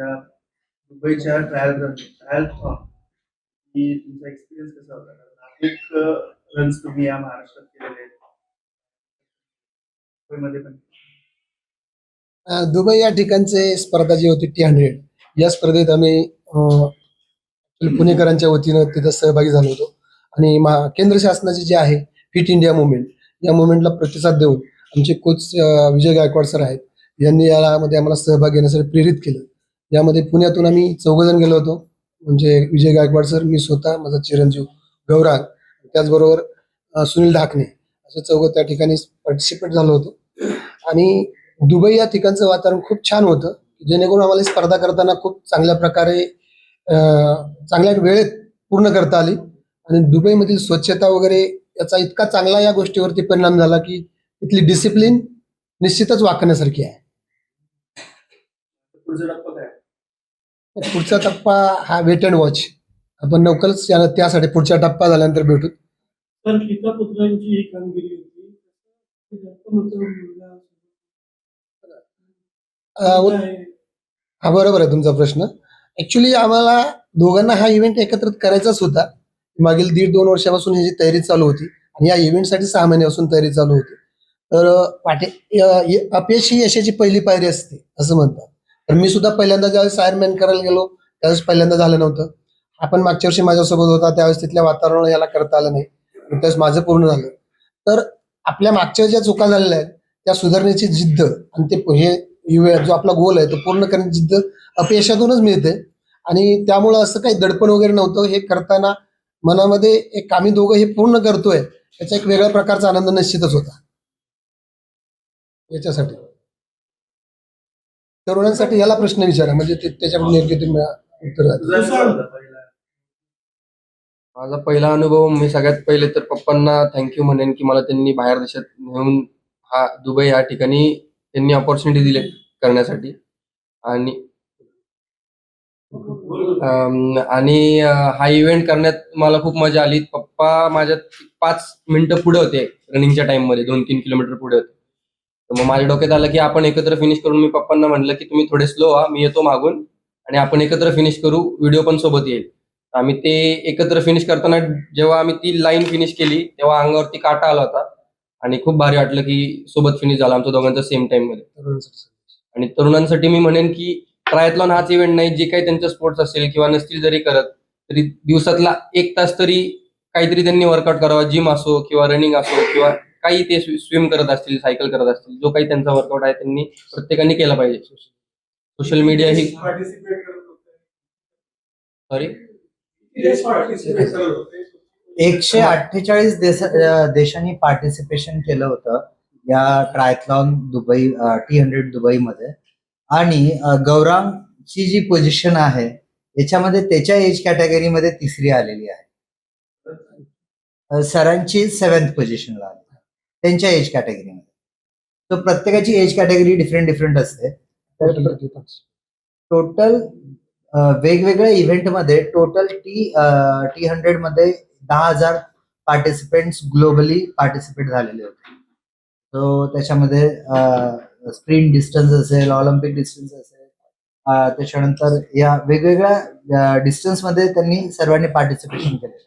या मुंबईच्या trial run trial की तुमचा एक्सपिरियन्स कसा होता? कारण अनेक रन्स तुम्ही या महाराष्ट्रात केलेले आहेत. दुबईमध्ये पण. दुबई या ठिकाणचे स्पर्धा जी होती टी हंड्रेड या स्पर्धेत आम्ही पुणेकरांच्या वतीनं तिथं सहभागी झालो होतो. आणि केंद्र शासनाचे जे आहे फिट इंडिया मुवमेंट या मुवमेंटला प्रतिसाद देऊन आमचे कोच विजय गायकवाड सर आहेत यांनी यामध्ये आम्हाला सहभाग घेण्यासाठी प्रेरित केलं. यामध्ये पुण्यातून आम्ही चौघजण गेलो होतो. म्हणजे विजय गायकवाड सर मी स्वतः माझा चिरंजीव गौरांग त्याचबरोबर सुनील ढाकणे असं चौघं त्या ठिकाणी पार्टिसिपेट झालो होतो. आणि दुबई या ठिकाणचं वातावरण खूप छान होतं जेणेकरून आम्हाला स्पर्धा करताना खूप चांगल्या प्रकारे चांगल्या वेळेत पूर्ण करता आली. आणि दुबईमधील स्वच्छता वगैरे याचा इतका चांगला या गोष्टीवरती परिणाम झाला की तिथली डिसिप्लिन निश्चितच वाकण्यासारखी आहे. पुढचा टप्पा हा वेट अँड वॉच आपण लवकरच त्यासाठी पुढचा टप्पा झाल्यानंतर भेटू तर पिता पुत्रांची ही कामगिरी होती. हा बरोबर आहे तुमचा प्रश्न. ऍक्च्युली आम्हाला दोघांना हा इव्हेंट एकत्रित करायचाच होता. मागील दीड दोन वर्षापासून ह्याची तयारी चालू होती आणि या इव्हेंटसाठी सहा महिन्यापासून तयारी चालू होती. तर य- अपयश ही यशाची पहिली पायरी असते असं म्हणतात. तर मी सुद्धा पहिल्यांदा ज्यावेळेस आयरमॅन करायला गेलो त्यावेळेस पहिल्यांदा झालं नव्हतं. आपण मागच्या वर्षी माझ्यासोबत होता त्यावेळेस तिथल्या वातावरण याला करता आलं नाही. त्यावेळेस माझं पूर्ण झालं. तर आपल्या मागच्या ज्या चुका झालेल्या आहेत त्या सुधारण्याची जिद्द आणि ते हे इवे- जो आपला गोल आहे तो पूर्ण करण्याची जिद्द अपयशातूनच मिळते. आणि त्यामुळं असं काही दडपण वगैरे नव्हतं. हे करताना मनामध्ये एक आम्ही दोघं हे पूर्ण करतोय याचा एक वेगळ्या प्रकारचा आनंद निश्चितच होता. याच्यासाठी. तरुणांसाठी याला प्रश्न विचारा म्हणजे ते- त्याच्याकडून योग्य ते मिळा- उत्तर माझा पहिला अनुभव मी सगळ्यात पहिले तर पप्पांना थँक्यू म्हणेन की मला त्यांनी बाहेर देशात नेऊन हा दुबई या ठिकाणी त्यांनी ऑपॉर्च्युनिटी दिली करण्यासाठी. आणि अम, आणि अं, हा इव्हेंट करण्यात मला खूप मजा आली. पप्पा माझ्या पाच मिनिटं पुढे होते रनिंगच्या टाइममध्ये दोन तीन किलोमीटर पुढे होते. तर मग माझ्या डोक्यात आलं की आपण एकत्र फिनिश करून मी पप्पांना म्हणलं की तुम्ही थोडे स्लो व्हा मी येतो मागून आणि आपण एकत्र फिनिश करू व्हिडिओ पण सोबत येईल आम्ही ते एकत्र फिनिश करताना जेव्हा आम्ही ती लाईन फिनिश केली तेव्हा अंगावरती काटा आला होता आणि खूप भारी वाटलं की सोबत फिनिश झाला आमच्या दोघांचा सेम टाइममध्ये. आणि तरुणांसाठी मी म्हणेन की ट्रायथलॉन हाच इव्हेंट नाही जे काही त्यांचे स्पोर्ट्स असेल किंवा नसतील जरी करत तरी दिवसातला एक तास तरी काहीतरी त्यांनी वर्कआउट करावा जिम असो किंवा रनिंग असो किंवा काही ते स्विम करत असतील सायकल करत असतील जो काही त्यांचा वर्कआउट आहे त्यांनी प्रत्येकाने केला पाहिजे. सोशल मीडिया ही पार्टिसिपेट करत होते. सॉरी एकशे अठ्ठेचाळीस देशांनी पार्टिसिपेशन केलं होतं या ट्रायथलॉन दुबई टी हंड्रेड दुबईमध्ये. आणि गौरांगची जी पोझिशन आहे याच्यामध्ये त्याच्या एज कॅटेगरीमध्ये तिसरी आलेली आहे. सरांची सेव्हन्थ पोझिशनला आली. त्यांच्या एज कॅटेगरीमध्ये तर प्रत्येकाची एज कॅटेगरी डिफरंट डिफरंट असते. तर टोटल वेगवेगळ्या इव्हेंटमध्ये टोटल टी टी हंड्रेडमध्ये दहा हजार पार्टिसिपेंट्स ग्लोबली पार्टिसिपेट झालेले होते. सो त्याच्यामध्ये स्प्रिंट डिस्टन्स असेल ऑलिम्पिक डिस्टन्स असेल त्याच्यानंतर या वेगवेगळ्या डिस्टन्समध्ये त्यांनी सर्वांनी पार्टिसिपेशन केलेलं